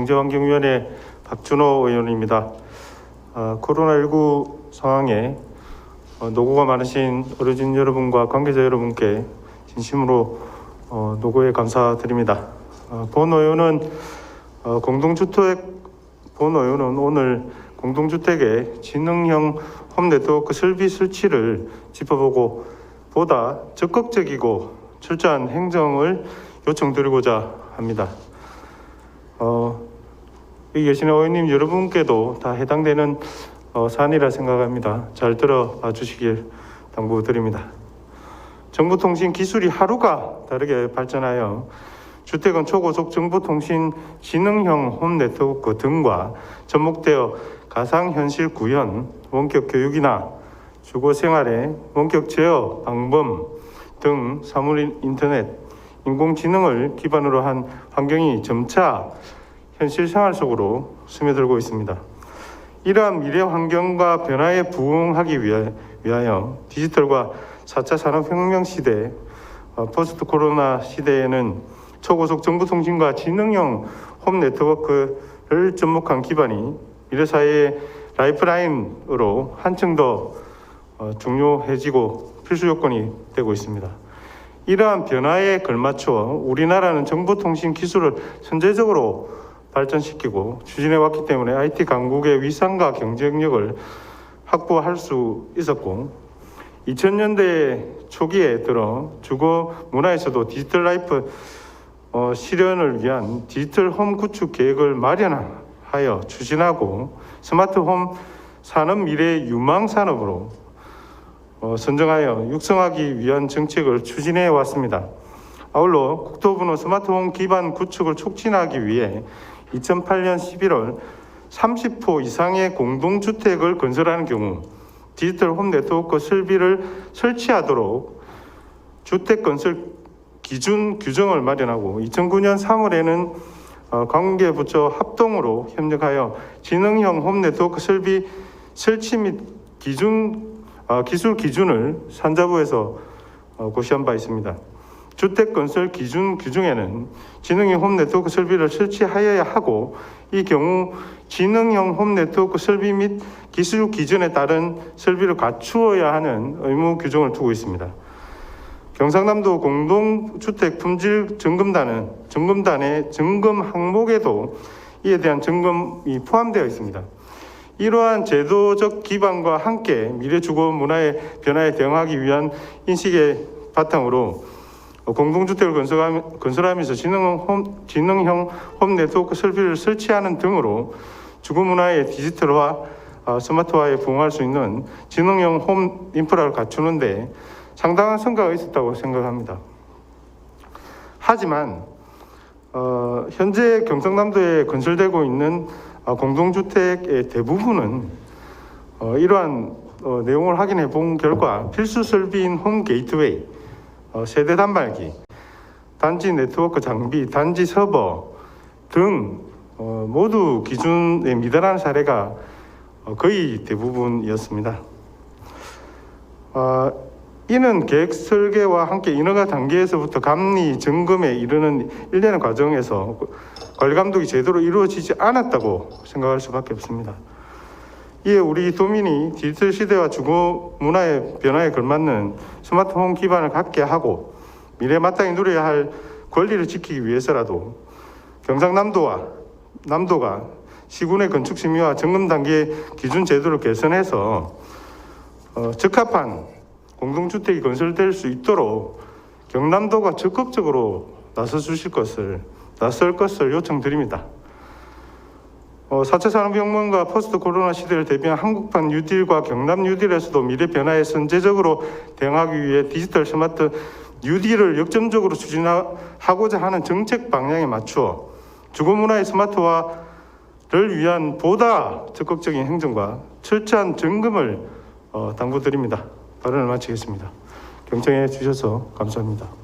경제환경위원회 박준호 의원입니다. 아, 코로나19 상황에 어, 노고가 많으신 어르신 여러분과 관계자 여러분께 진심으로 어, 노고에 감사드립니다. 어, 본 의원은 어, 공동주택 본 의원은 오늘 공동주택의 지능형 홈네트워크 설비 설치를 짚어보고 보다 적극적이고 철저한 행정을 요청드리고자 합니다. 어, 여기 계시는 의원님 여러분께도 다 해당되는 어, 사안이라 생각합니다. 잘 들어봐 주시길 당부드립니다. 정보통신 기술이 하루가 다르게 발전하여 주택은 초고속 정보통신 지능형 홈 네트워크 등과 접목되어 가상현실 구현, 원격 교육이나 주거 생활의 원격 제어 방법 등 사물 인터넷, 인공지능을 기반으로 한 환경이 점차 현실 생활 속으로 스며들고 있습니다. 이러한 미래 환경과 변화에 부응하기 위하- 위하여 디지털과 4차 산업혁명 시대, 어, 포스트 코로나 시대에는 초고속 정보통신과 지능형 홈 네트워크를 접목한 기반이 미래 사회의 라이프라인으로 한층 더 어, 중요해지고 필수 요건이 되고 있습니다. 이러한 변화에 걸맞춰 우리나라는 정보통신 기술을 선제적으로 발전시키고 추진해 왔기 때문에 IT 강국의 위상과 경쟁력을 확보할 수 있었고 2000년대 초기에 들어 주거 문화에서도 디지털 라이프 어, 실현을 위한 디지털 홈 구축 계획을 마련하여 추진하고 스마트 홈 산업 미래 유망 산업으로 어, 선정하여 육성하기 위한 정책을 추진해 왔습니다. 아울러 국토부는 스마트홈 기반 구축을 촉진하기 위해 2008년 11월 30호 이상의 공동주택을 건설하는 경우 디지털 홈 네트워크 설비를 설치하도록 주택 건설 기준 규정을 마련하고 2009년 3월에는 어, 관계부처 합동으로 협력하여 지능형 홈 네트워크 설비 설치 및 기준 어, 기술 기준을 산자부에서 어, 고시한 바 있습니다. 주택 건설 기준 규정에는 지능형 홈 네트워크 설비를 설치하여야 하고 이 경우 지능형 홈 네트워크 설비 및 기술 기준에 따른 설비를 갖추어야 하는 의무 규정을 두고 있습니다. 경상남도 공동주택 품질 점검단은 점검단의 점검 항목에도 이에 대한 점검이 포함되어 있습니다. 이러한 제도적 기반과 함께 미래 주거 문화의 변화에 대응하기 위한 인식의 바탕으로 공동주택을 건설하면서 지능형 홈, 지능형 홈 네트워크 설비를 설치하는 등으로 주거 문화의 디지털화, 어, 스마트화에 부응할 수 있는 지능형 홈 인프라를 갖추는데 상당한 성과가 있었다고 생각합니다. 하지만 어, 현재 경상남도에 건설되고 있는 어, 공동주택의 대부분은 어, 이러한 어, 내용을 확인해 본 결과 필수 설비인 홈 게이트웨이, 어, 세대 단말기, 단지 네트워크 장비, 단지 서버 등 어, 모두 기준에 미달하는 사례가 어, 거의 대부분이었습니다. 아, 이는 계획 설계와 함께 인허가 단계에서부터 감리 점검에 이르는 일련의 과정에서 관리 감독이 제대로 이루어지지 않았다고 생각할 수밖에 없습니다. 이에 우리 도민이 디지털 시대와 주거 문화의 변화에 걸맞는 스마트홈 기반을 갖게 하고 미래 마땅히 누려야 할 권리를 지키기 위해서라도 경상남도와 남도가 시군의 건축 심의와 점검 단계 기준 제도를 개선해서 어, 적합한 공동주택이 건설될 수 있도록 경남도가 적극적으로 나서 주실 것을 나설 것을 요청드립니다. 어, 4차 산업혁명과 포스트 코로나 시대를 대비한 한국판 뉴딜과 경남 뉴딜에서도 미래 변화에 선제적으로 대응하기 위해 디지털 스마트 뉴딜을 역점적으로 추진하고자 하는 정책 방향에 맞추어 주거 문화의 스마트화를 위한 보다 적극적인 행정과 철저한 점검을 어, 당부드립니다. 발언을 마치겠습니다. 경청해 주셔서 감사합니다.